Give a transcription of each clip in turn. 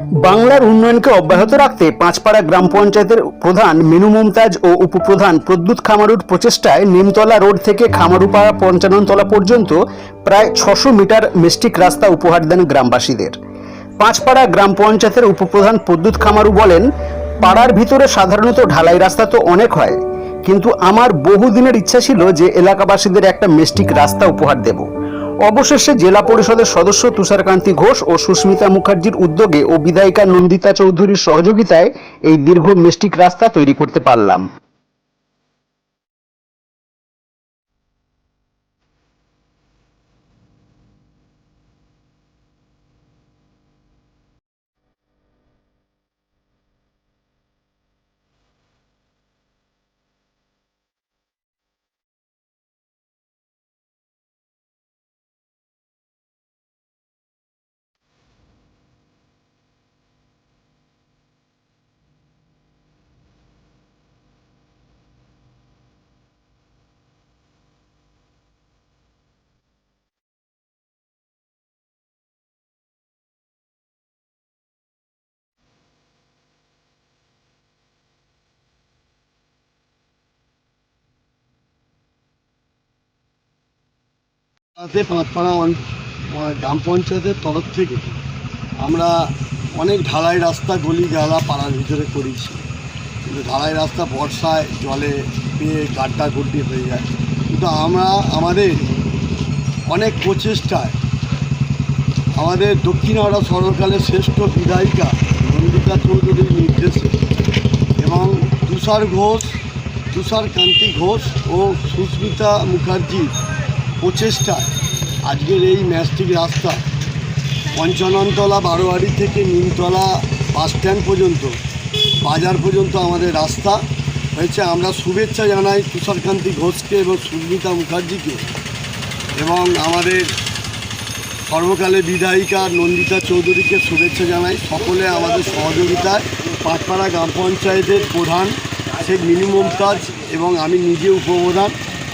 বাংলার উন্নয়নকে অব্যাহত রাখতে পাঁচপাড়া গ্রাম পঞ্চায়েতের প্রধান মিনু মমতাজ ও উপপ্রধান প্রদ্যুৎ খামারুর প্রচেষ্টায় নিমতলা রোড থেকে খামারুপাড়া পঞ্চাননতলা পর্যন্ত প্রায় ছশো মিটার মেস্টিক রাস্তা উপহার দেন গ্রামবাসীদের। পাঁচপাড়া গ্রাম পঞ্চায়েতের উপপ্রধান প্রদ্যুৎ খামারু বলেন, পাড়ার ভিতরে সাধারণত ঢালাই রাস্তা তো অনেক হয়, কিন্তু আমার বহুদিনের ইচ্ছা ছিল যে এলাকাবাসীদের একটা মেস্টিক রাস্তা উপহার দেব। অবশেষে জেলা পরিষদের সদস্য তুষারকান্তি ঘোষ ও সুস্মিতা মুখার্জির উদ্যোগে ও বিধায়িকা নন্দিতা চৌধুরীর সহযোগিতায় এই দীর্ঘ মিষ্টিক রাস্তা তৈরি করতে পারলাম। তাতে পাঁচপাড়া গ্রাম পঞ্চায়েতের তরফ থেকে আমরা অনেক ঢালাই রাস্তা গলি গালা পাড়ার ভিতরে করেছি। কিন্তু ঢালাই রাস্তা বর্ষায় জলে পেয়ে গাড্ডা গুড্ডি হয়ে যায়। কিন্তু আমরা, আমাদের অনেক প্রচেষ্টায় আমাদের দক্ষিণ হাওড়া সরকারের শ্রেষ্ঠ বিধায়িকা নন্দিতা চৌধুরীর নির্দেশে এবং তুষার ঘোষ, তুষার কান্তি ঘোষ ও সুস্মিতা মুখার্জির প্রচেষ্টায় আজকের এই ম্যাস্টিক রাস্তা পঞ্চাননতলা বারোয়ারি থেকে নিমতলা বাস স্ট্যান্ড পর্যন্ত। বাজার পর্যন্ত আমাদের রাস্তা। হয়েছে আমরা শুভেচ্ছা জানাই তুষারকান্তি ঘোষকে এবং সুস্মিতা মুখার্জিকে। এবং আমাদের সর্বকালে বিধায়িকা নন্দিতা চৌধুরীকে শুভেচ্ছা জানাই। সকলে আমাদের সহযোগিতায় পাটপাড়া গ্রাম পঞ্চায়েতের প্রধান শেখ মিনু মমতাজ এবং আমি নিজে উপপ্রধান।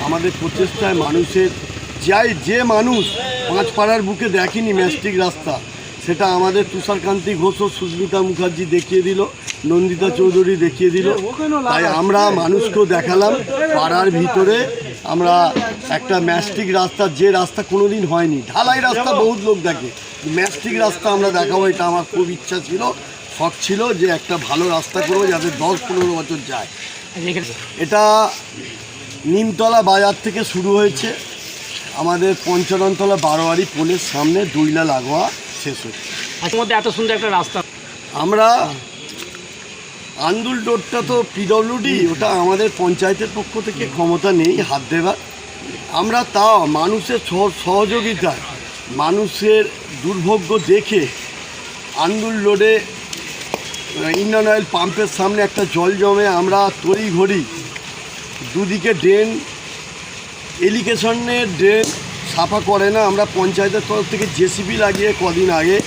আমাদের প্রচেষ্টায় মানুষের যাই যে মানুষ পাঁচপাড়ার বুকে দেখেনি ম্যাস্টিক রাস্তা সেটা আমাদের তুষারকান্তি ঘোষ ও সুস্মিতা মুখার্জি দেখিয়ে দিল নন্দিতা চৌধুরী দেখিয়ে দিল। তাই আমরা মানুষকেও দেখালাম পাড়ার ভিতরে আমরা একটা ম্যাস্টিক রাস্তা যে রাস্তা কোনো দিন হয়নি। ঢালাই রাস্তা বহুত লোক দেখে ম্যাস্টিক রাস্তা আমরা দেখাবো এটা আমার খুব ইচ্ছা ছিল শখ ছিল যে একটা ভালো রাস্তা করব যাতে দশ পনেরো বছর যায়। এটা নিমতলা বাজার থেকে শুরু হয়েছে আমাদের পঞ্চাননতলা বারোয়ারি পোলের সামনে দুইলা লাগোয়া শেষ হচ্ছে মধ্যে এত সুন্দর একটা রাস্তা। আমরা আন্দুল রোডটা তো পিডব্লিউডি ওটা আমাদের পঞ্চায়েতের পক্ষ থেকে ক্ষমতা নেই হাত দেবার। আমরা তাও মানুষের সহ- সহযোগিতায় মানুষের দুর্ভোগ্য দেখে আন্দুল রোডে ইন্ডিয়ান অয়েল পাম্পের সামনে একটা জল জমে আমরা তড়ি ঘড়ি দুদিকে ড্রেন এলিগেশনের ড্রেন সাফা করে না, আমরা পঞ্চায়েতের তরফ থেকে জেসিবি লাগিয়ে কদিন আগে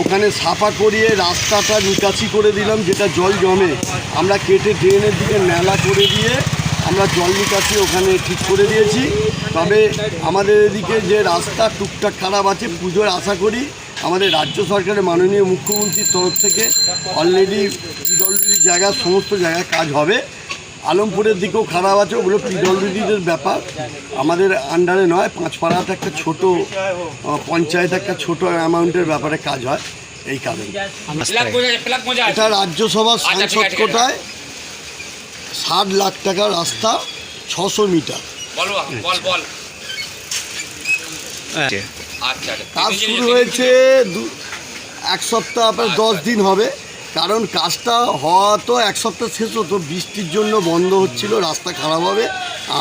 ওখানে সাফা করিয়ে রাস্তাটা নিকাশি করে দিলাম, যেটা জল জমে। আমরা কেটে ড্রেনের দিকে মেলা করে দিয়ে আমরা জল নিকাশি ওখানে ঠিক করে দিয়েছি। তবে আমাদের এদিকে যে রাস্তা টুকটাক খারাপ আছে, পুজোর আশা করি আমাদের রাজ্য সরকারের মাননীয় মুখ্যমন্ত্রীর তরফ থেকে অলরেডি পিডব্লিউডির জায়গা, সমস্ত জায়গায় কাজ হবে। আলমপুরের দিকেও খারাপ আছে ওগুলো পিডব্লিউডিদের ব্যাপার। আমাদের আন্ডারে নয় পাঁচপাড়াতে একটা ছোট পঞ্চায়েত একটা ছোট অ্যামাউন্টের ব্যাপারে কাজ হয় এই কারণে। এটা রাজ্যসভার আচ্ছা, সাংসদ কোটায় ষাট লাখ টাকা রাস্তা ছশো মিটার। বল বল বল। আচ্ছা আচ্ছা। কাজ শুরু হয়েছে দু এক সপ্তাহ পর দশ দিন হবে। কারণ কাজটা হওয়া তো এক সপ্তাহ শেষ হতো বৃষ্টির জন্য বন্ধ হচ্ছিল রাস্তা খারাপ হবে।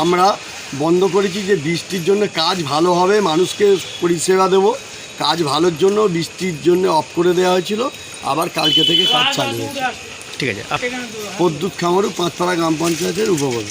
আমরা বন্ধ করেছি যে বৃষ্টির জন্য কাজ ভালো হবে মানুষকে পরিষেবা দেব। কাজ ভালোর জন্য বৃষ্টির জন্য অফ করে দেওয়া হয়েছিল আবার কালকে থেকে কাজ চালু হয়েছে। ঠিক আছে প্রদ্যুৎ খামারু পাঁচপাড়া গ্রাম পঞ্চায়েতের উপকরণ